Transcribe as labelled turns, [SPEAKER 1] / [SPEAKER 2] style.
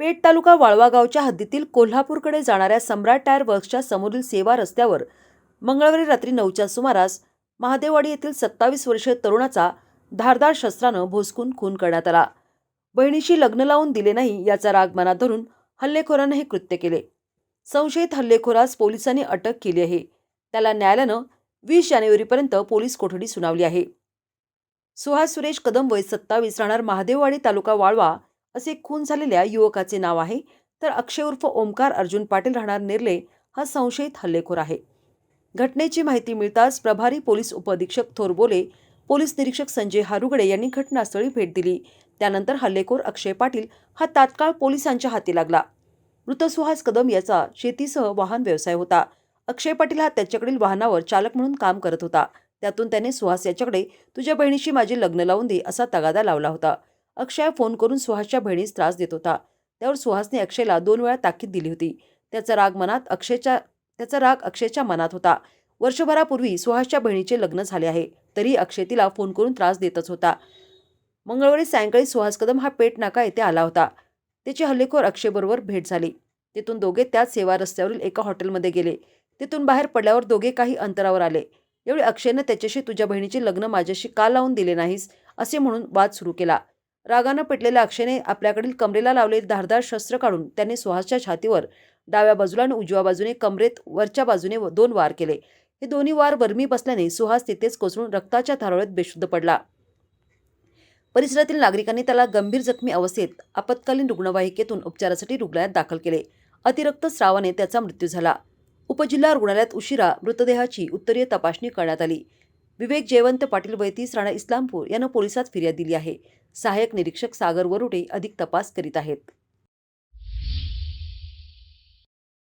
[SPEAKER 1] पेठ तालुका वाळवा गावच्या हद्दीतील कोल्हापूरकडे जाणाऱ्या सम्राट टायर वर्क्सच्या समोरील सेवा रस्त्यावर मंगळवारी रात्री नऊच्या सुमारास महादेववाडी येथील सत्तावीस वर्षीय तरुणाचा धारदार शस्त्रानं भोसकून खून करण्यात आला. बहिणीशी लग्न लावून दिले नाही याचा राग मनात धरून हल्लेखोरानं हे कृत्य केले. संशयित हल्लेखोरास पोलिसांनी अटक केली आहे. त्याला न्यायालयानं वीस जानेवारीपर्यंत पोलीस कोठडी सुनावली आहे. सुहास सुरेश कदम वय सत्तावीस राहणार महादेववाडी तालुका वाळवा असे खून झालेल्या युवकाचे नाव आहे. तर अक्षय उर्फ ओमकार अर्जुन पाटील राहणार निर्ले हा संशयित हल्लेखोर आहे. घटनेची माहिती मिळताच प्रभारी पोलीस उपअधीक्षक थोरबोले पोलीस निरीक्षक संजय हारुगडे यांनी घटनास्थळी भेट दिली. त्यानंतर हल्लेखोर अक्षय पाटील हा तात्काळ पोलिसांच्या हाती लागला. मृत सुहास कदम याचा शेतीसह वाहन व्यवसाय होता. अक्षय पाटील हा त्याच्याकडील वाहनावर चालक म्हणून काम करत होता. त्यातून त्याने सुहास याच्याकडे तुझ्या बहिणीशी माझे लग्न लावून दे असा तगादा लावला होता. अक्षय फोन करून सुहासच्या बहिणीस त्रास देत होता. त्यावर सुहासने अक्षयला दोन वेळा ताकीद दिली होती. त्याचा राग मनात अक्षयच्या त्याचा राग अक्षयच्या मनात होता. वर्षभरापूर्वी सुहासच्या बहिणीचे लग्न झाले आहे तरी अक्षय तिला फोन करून त्रास देतच होता. मंगळवारी सायंकाळी सुहास कदम हा पेट नाका येथे आला होता. त्याची हल्लेखोर अक्षयबरोबर भेट झाली. तिथून दोघे त्याच सेवा रस्त्यावरील एका हॉटेलमध्ये गेले. तिथून बाहेर पडल्यावर दोघे काही अंतरावर आले. एवढे अक्षयनं त्याच्याशी तुझ्या बहिणीचे लग्न माझ्याशी का लावून दिले नाहीस? असे म्हणून वाद सुरू केला. रागानं पेटलेल्या अक्षयने आपल्याकडील कमरेला लावलेले धारदार शस्त्र काढून त्याने सुहासच्या छातीवर डाव्या बाजूला आणि उजव्या बाजूने कमरेत वरच्या बाजूने दोन वार केले. हे दोन्ही वार वर्मी बसल्याने सुहास तिथेच कोसळून रक्ताच्या थारोळ्यात बेशुद्ध पडला. परिसरातील नागरिकांनी त्याला गंभीर जखमी अवस्थेत आपत्कालीन रुग्णवाहिकेतून उपचारासाठी रुग्णालयात दाखल केले. अतिरक्त स्रावाने त्याचा मृत्यू झाला. उपजिल्हा रुग्णालयात उशिरा मृतदेहाची उत्तरीय तपासणी करण्यात आली. विवेक जयवंत पाटील वय राणा इस्लामपूर यांना पोलिसात फिर्याद दिली आहे. सहाय्यक निरीक्षक सागर वरुटे अधिक तपास करीत आहेत.